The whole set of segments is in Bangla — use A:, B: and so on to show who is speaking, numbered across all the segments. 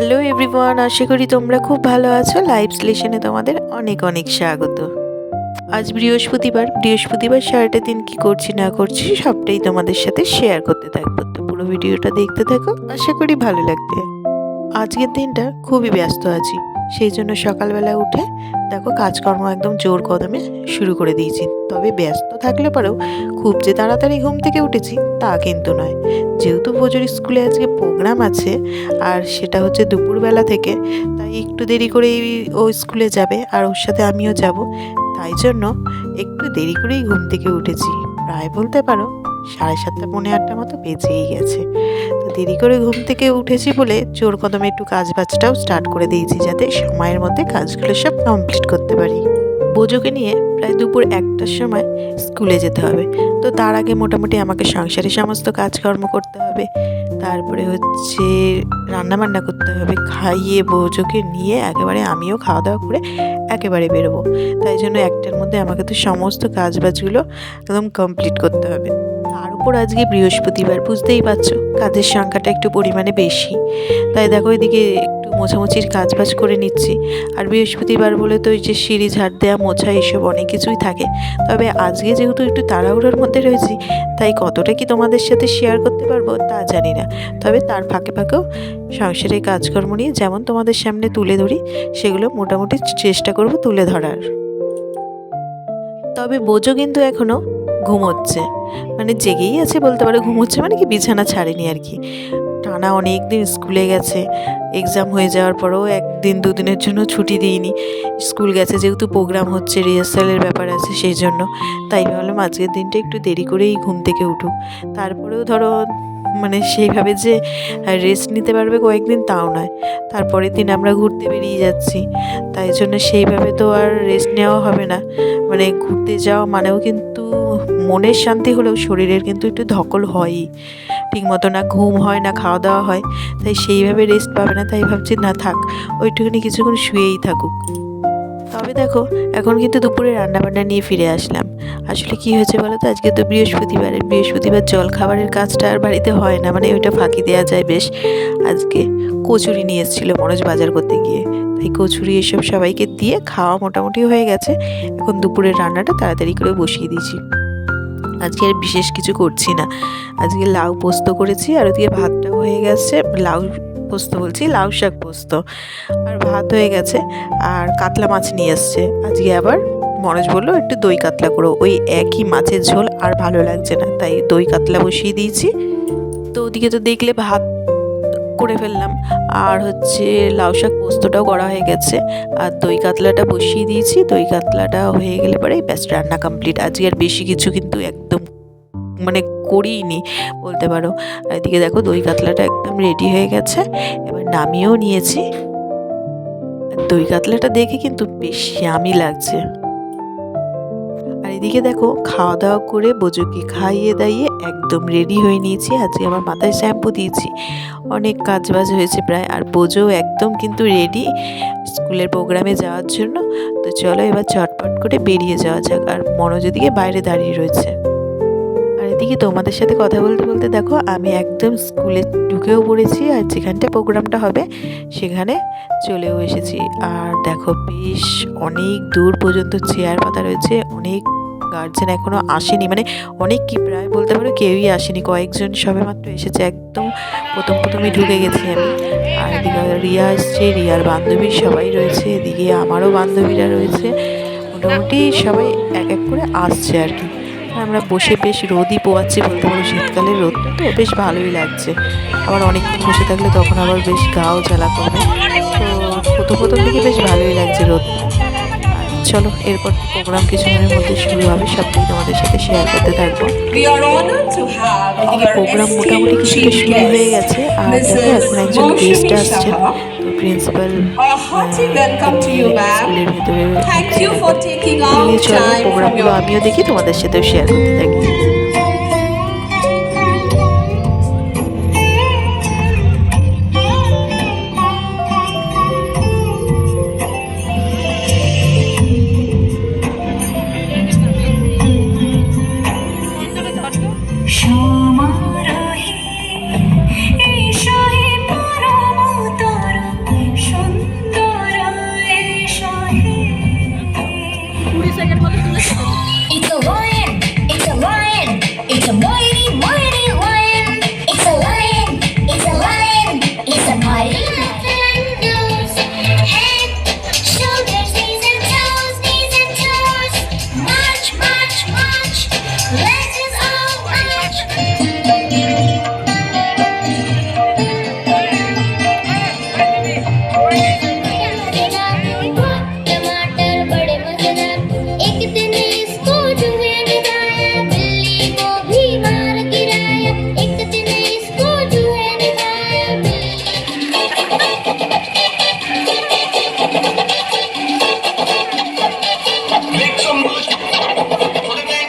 A: হ্যালো এভরিওয়ান, আশা করি তোমরা খুব ভালো আছো। লাইভ স্লেশনে তোমাদের অনেক অনেক স্বাগত। আজ বৃহস্পতিবার বৃহস্পতিবার সারাটা দিন কি করছি না করছি সবটাই তোমাদের সাথে শেয়ার করতে থাকব। তো পুরো ভিডিওটা দেখতে থাকো, আশা করি ভালো লাগবে। আজকের দিনটা খুবই ব্যস্ত আছি। সেই জন্য সকালবেলা উঠে দেখো কাজকর্ম একদম জোর কদমে শুরু করে দিয়েছি। তবে ব্যস্ত থাকলে পরেও খুব যে তাড়াতাড়ি ঘুম থেকে উঠেছি তা কিন্তু নয়। যেহেতু ভোজুর স্কুলে আজকে প্রোগ্রাম আছে আর সেটা হচ্ছে দুপুরবেলা থেকে, তাই একটু দেরি করেই ও স্কুলে যাবে আর ওর সাথে আমিও যাব। তাই জন্য একটু দেরি করেই ঘুম থেকে উঠেছি। প্রায় বলতে পারো সাড়ে সাতটা, পৌনে আটটা মতো বেজেই গেছে। তো দেরি করে ঘুম থেকে উঠেছি বলে চোর কদমে একটু কাজ বাজটাও স্টার্ট করে দিয়েছি যাতে সময়ের মধ্যে কাজগুলো সব কমপ্লিট করতে পারি। বোঝোকে নিয়ে প্রায় দুপুর একটার সময় স্কুলে যেতে হবে। তো তার আগে মোটামুটি আমাকে সংসারে সমস্ত কাজকর্ম করতে হবে। তারপরে হচ্ছে রান্না বান্না করতে হবে, খাইয়ে বোঝোকে নিয়ে একেবারে আমিও খাওয়া দাওয়া করে একেবারে বেরোবো। তাই জন্য একটার মধ্যে আমাকে তো সমস্ত কাজ বাজগুলো একদম কমপ্লিট করতে হবে। তার উপর আজকে বৃহস্পতিবার, বুঝতেই পারছ? কাজের সংখ্যাটা একটু পরিমাণে বেশি। তাই দেখো এদিকে একটু মোছামুছির কাজ বাজ করে নিচ্ছি। আর বৃহস্পতিবার বলে তো ওই যে সিঁড়ি ঝাড় দেওয়া মোছা এসব অনেক কিছুই থাকে। তবে আজকে যেহেতু একটু তাড়াহুড়োর মধ্যে রয়েছি, তাই কতটা কি তোমাদের সাথে শেয়ার করতে পারব তা জানি না। তবে তার ফাঁকে ফাঁকেও সংসারের কাজকর্ম নিয়ে যেমন তোমাদের সামনে তুলে ধরি, সেগুলো মোটামুটি চেষ্টা করব তুলে ধরার। তবে বোঝো কিন্তু এখনও ঘুমোচ্ছে। মানে জেগেই আছে বলতে পারো, ঘুমোচ্ছে মানে কি বিছানা ছাড়েনি আর কি। টানা অনেক দিন স্কুলে গেছে এক্সাম হয়ে যাওয়ার পরেও একদিন দুদিনের জন্য ছুটি দিইনি। স্কুল গেছে যেহেতু প্রোগ্রাম হচ্ছে রিহার্সালের ব্যাপার আছে সেই জন্য। তাই ভাবলাম আজকের দিনটা একটু দেরি করেই ঘুম থেকে উঠুক। তারপরেও ধরো মানে সেইভাবে যে রেস্ট নিতে পারবে কয়েকদিন তাও নয়। তারপরের দিন আমরা ঘুরতে বেরিয়ে যাচ্ছি। তাই জন্য সেইভাবে তো আর রেস্ট নেওয়া হবে না। মানে ঘুরতে যাওয়া মানেও কিন্তু মনের শান্তি হলেও শরীরের কিন্তু একটু ধকল হয়ই। ঠিক মতো না ঘুম হয় না খাওয়া দাওয়া হয়। তাই সেইভাবে রেস্ট পাবে না, তাই ভাবছি না থাক, ওইটুকুনি কিছুক্ষণ শুয়েই থাকুক। তবে দেখো, এখন কিন্তু দুপুরে রান্নাবান্না নিয়ে ফিরে আসলাম। আসলে কি হয়েছে বলো তো আজকে তো বৃহস্পতিবার বৃহস্পতিবার জল খাবারের কাজটা আর বাড়িতে হয় না মানে ওইটা ফাঁকি দেওয়া যায় বেশ। আজকে কচুরি নিয়ে এসেছিল মনোজ বাজার করতে গিয়ে। তাই কচুরি এসব সবাইকে দিয়ে খাওয়া মোটামুটি হয়ে গেছে। এখন দুপুরের রান্নাটা তাড়াতাড়ি করে বসিয়ে দিয়েছি। আজকে আর বিশেষ কিছু করছি না। আজকে লাউ পোস্ত করেছি আর ওদিকে ভাতটাও হয়ে গেছে। লাউ পোস্ত বলছি, লাউ শাক পোস্ত। আর ভাত হয়ে গেছে। আর কাতলা মাছ নিয়ে এসছে। আজকে আবার মনোজ বলল, একটু দই কাতলা করো, ওই একই মাছের ঝোল আর ভালো লাগছে না, তাই দই কাতলা বসিয়ে দিয়েছি। তো ওদিকে তো দেখলে ভাত করে ফেললাম, আর হচ্ছে লাউ শাক পোস্তটাও করা হয়ে গেছে, আর দই কাতলাটা বসিয়ে দিয়েছি, দই কাতলাটা হয়ে গেলে পরে ব্যাস রান্না কমপ্লিট আজকে আর বেশি কিছু কিন্তু একদম মানে করিনি বলতে পারো। এদিকে দেখো দই কাতলাটা একদম রেডি হয়ে গেছে, এবার নামিয়েও নিয়েছি। দই কাতলাটা দেখে কিন্তু বেশ আমি লাগছে। আর এদিকে দেখো খাওয়া দাওয়া করে বোজোকে খাইয়ে দাইয়ে একদম রেডি হয়ে নিয়েছি। আজকে আমার মাথায় শ্যাম্পু দিয়েছি। অনেক কাজ বাজ হয়েছে প্রায়। আর বোঝো একদম কিন্তু রেডি স্কুলের প্রোগ্রামে যাওয়ার জন্য। তো চলো এবার চটপট করে বেরিয়ে যাওয়া যাক। আর মনোজ দিকে বাইরে দাঁড়িয়ে রয়েছে। আর এদিকে তোমাদের সাথে কথা বলতে বলতে দেখো, আমি একদম স্কুলে ঢুকেও পড়েছি। আর যেখানটা প্রোগ্রামটা হবে, সেখানে চলেও এসেছি। আর দেখো, বেশ অনেক দূর পর্যন্ত চেয়ার পাতা রয়েছে। অনেক গার্জেন এখনও আসেনি। মানে অনেক কি প্রায় বলতে পারো কেউই আসেনি। কয়েকজন সবে মাত্র এসেছে। একদম প্রথম প্রথমে ঢুকে গেছি আমি। আর এদিকে রিয়া এসছে রিয়ার বান্ধবী সবাই রয়েছে। এদিকে আমারও বান্ধবীরা রয়েছে। মোটামুটি সবাই এক এক করে আসছে আর কি। আমরা বসে বেশ রোদই পোয়াচ্ছি বলতে পারো। শীতকালের রোদটা তো বেশ ভালোই লাগছে। আবার অনেকক্ষণ বসে থাকলে তখন আবার বেশ গাও জ্বালা করবে। তো প্রথম প্রথম থেকে বেশ ভালোই লাগছে রোদটা। চলো এরপর প্রোগ্রাম কিছুদিনের মধ্যে শুরু হবে সবটাই তোমাদের সাথে শেয়ার করতে থাকব। প্রোগ্রাম মোটামুটি
B: কিছু
A: কিছুটা শুরু হয়ে গেছে আর দেখো এখন একজন গেস্ট আসছে প্রিন্সিপাল. স্কুলের ভেতরে প্রোগ্রামগুলো আমিও দেখি তোমাদের সাথেও শেয়ার করতে থাকি।
C: Make some noise for the man.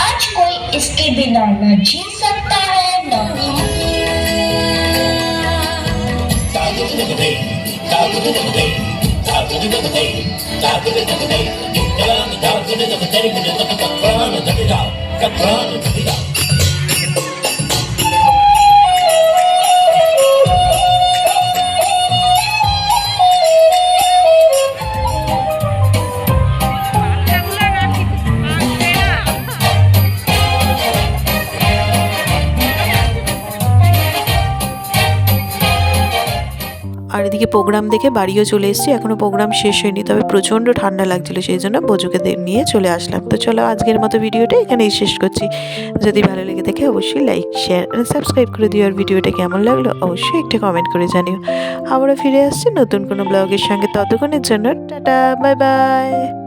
C: आज कोई इसके बिना न जी सकता है न
A: Come on, come on, come on, এদিকে প্রোগ্রাম দেখে বাড়িও চলে এসেছি এখনও প্রোগ্রাম শেষ হয়নি, তবে প্রচণ্ড ঠান্ডা লাগছিল, সেই জন্য বজুকে নিয়ে চলে আসলাম। তো চলো আজকের মতো ভিডিওটা এখানেই শেষ করছি। যদি ভালো লেগে থাকে অবশ্যই লাইক শেয়ার আর সাবস্ক্রাইব করে দিও, আর ভিডিওটা কেমন লাগল অবশ্যই একটা কমেন্ট করে জানিও। আবারও ফিরে আসছি নতুন কোনো ব্লগের সঙ্গে, ততক্ষণের জন্য টাটা বাই বাই